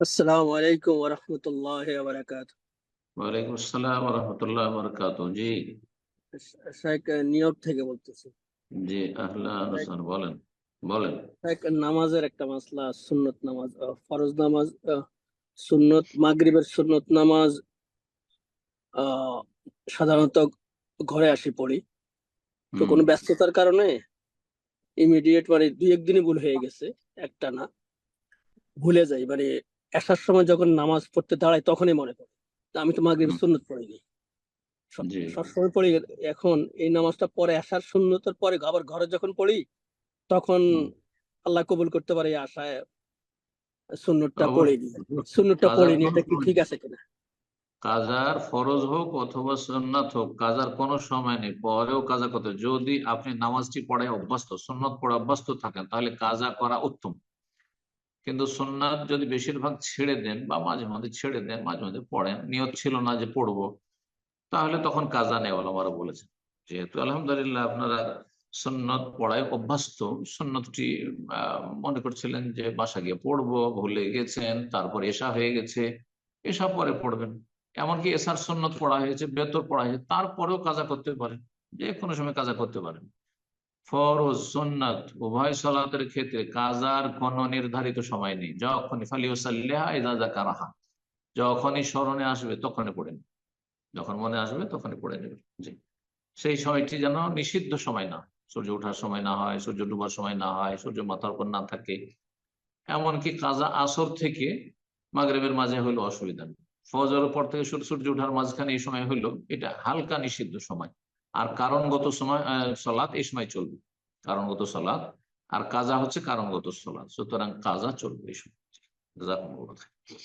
আসসালামু আলাইকুম ওরহমতুল্লাহ বারাকাত ওয়ালাইকুম আসসালাম রহমতুল্লাহ বরকাত জি। শেখ নিউ ইয়র্ক থেকে বলতেছি। জি আহলান হাসান বলেন বলেন। শেখ নামাজের একটা মাসলা সুন্নত নামাজ ফরজ নামাজ সুন্নত মাগরিবের সুন্নত নামাজ সাধারণত ঘরে আসি পড়ি। তো কোনো ব্যস্ততার কারণে ইমিডিয়েট মানে দুই একদিনই ভুল হয়ে গেছে একটা না। ভুলে যাই মানে আসার সময় যখন নামাজ পড়তে দাঁড়াই তখনই মনে পড়ে। আমি তো মাগরিবের হুম। সুন্নত পড়িনি সবসময় পড়ি এখন এই নামাজটা পরে আসার সুন্নতের পরে আবার ঘরে যখন পড়ি তখন আল্লাহ কবুল করতে পারে এই আশায় সুন্নতটা পড়িনি সুন্নতটা এটা কি ঠিক আছে কিনা? কাজার ফরজ হোক অথবা সুন্নাত হোক কাজার কোনো সময় নেই। পরেও কাজা করতে যদি আপনি নামাজটি পড়ায় অভ্যস্ত সুন্নত পড়ে অভ্যস্ত থাকেন তাহলে কাজা করা উত্তম। কিন্তু সুন্নাত যদি বেশিরভাগ ছেড়ে দেন বা মাঝে মাঝে ছেড়ে দেন মাঝে মাঝে পড়েন নিয়ত ছিল না যে পড়ব তাহলে তখন কাজা নেওয়া আমারও বলেছেন। যেহেতু আলহামদুলিল্লাহ আপনারা সুন্নত পড়ায় অভ্যস্ত সুন্নতটি আহ, মনে করছিলেন যে বাসা গিয়ে পড়ব ভুলে গেছেন তারপর এসা হয়ে গেছে এসা পরে পড়বেন। এমনকি এসার সুন্নত পড়া হয়েছে বেতর পড়া হয়েছে তারপরেও কাজা করতে পারেন যে কোনো সময় কাজা করতে পারেন। ফরজ, সুন্নাত, উভয় সলাতের ক্ষেত্রে কাজার কোনো নির্ধারিত সময় নেই। যখনই ফালিউসাল্লেহা কারাহা যখনই স্মরণে আসবে তখনই পড়েন যখন মনে আসবে তখনই পড়ে নেবেন জি। সেই সময়টি যেন নিষিদ্ধ সময় না। সূর্য ওঠার সময় না হয়, সূর্য ডুবার সময় না হয়, সূর্য মাথার উপর না থাকে। এমনকি কাজা আসর থেকে মাগরেবের মাঝে হইল অসুবিধা নেই। ফজরের পর থেকে সূর্য সূর্য ওঠার মাঝখানে এই সময় হইল এটা হালকা নিষিদ্ধ সময়। আর কারণগত সময় সলাৎ এই সময় চলবে। কারণগত সলাৎ আর কাজা হচ্ছে কারণগত সলাৎ সুতরাং কাজা চলবে এই সময়। খাইর।